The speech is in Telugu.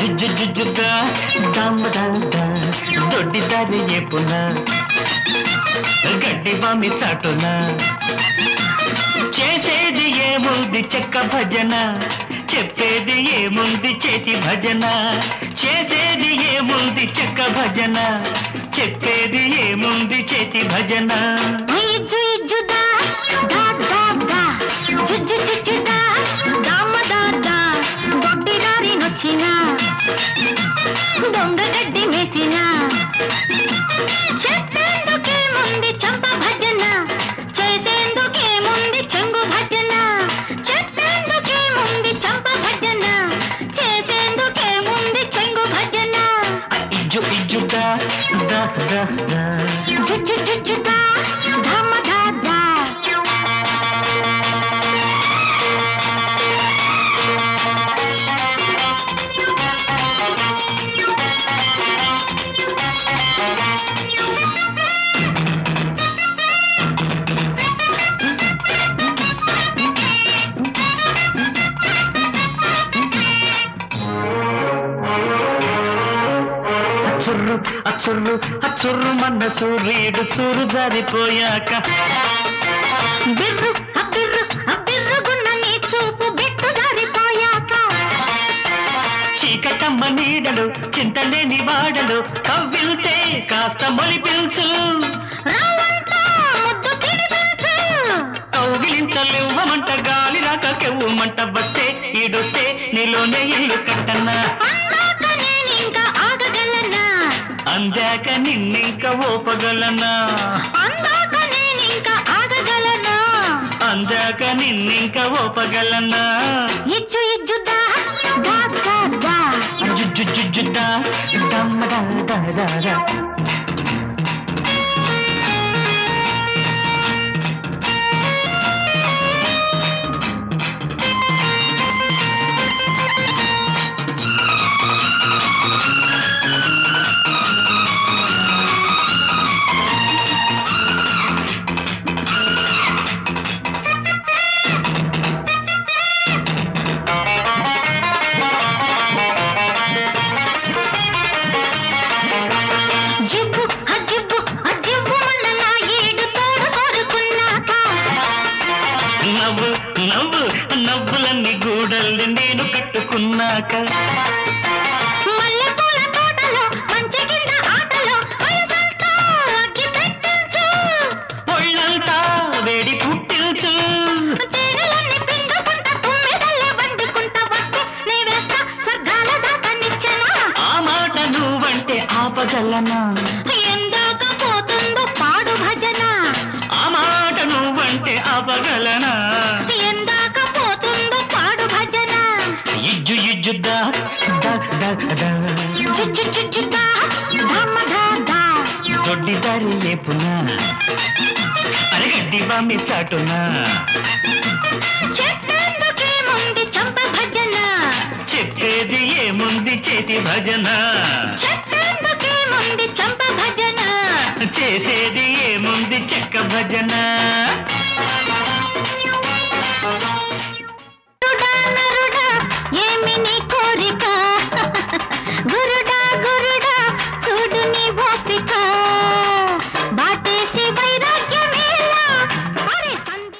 జుజ్జు జుజ్జుగా దమ్మదా దొడ్డి దారి ఎప్పున గడ్డి బామి చాటున చేసేది ఏముంది చెక్క భజన చెప్పేది ఏముంది చేతి భజన చేసేది ఏముంది చెక్క భజన చెప్పేది ఏముంది చేతి భజన ఇజ్జుగా దా దా అచ్చుర్రు అచ్చుర్రు అచ్చుర్రు మన సూర్యుడు చూరు జారిపోయాక. బిర్రు అబ్బిర్రు అబ్బిర్రుగున్న నీ చూపు బెట్టు దారిపోయాక చీకటమ్మ నీడలు చింతలేని వాడలు కవ్విల్తే కాస్త ముద్దు తినిపించు కౌగిలింతలివ్వమంట గాలి రాక కెవ్వమంట వస్తే ఈడొస్తే నీలోనే ఇల్లు కట్టన్నా అందాక నిన్నింక ఓపగలనా అందాక నేనింకా ఆగగలనా? అందాక నిన్నింక ఓపగలనా ఇజ్జు ఇజ్జుదా దా దా దా జుజ్జు జుజ్జుదా దమ్మ దా దా దా. నవ్వులన్నీ గూడల్ని నేను కట్టుకున్నాక. ఒళ్ళంతా వేడి పుట్టించు. ఆ మాట నువ్వంటే ఆపగలనా? ఇజ్జు ఇజ్జుద్దా దా దా దా చుచ్చు చుచ్చుదా ధమ్మ ధా ధా దొడ్డి దారి ఏపునా అరగడ్డి బామి చాటునా చెప్పేందుకేముంది చంప భజన చెప్పేది ఏముంది చేతి భజన చెప్పేందుకేముంది చంప భజన చేసేది ఏముంది చెక్క భజన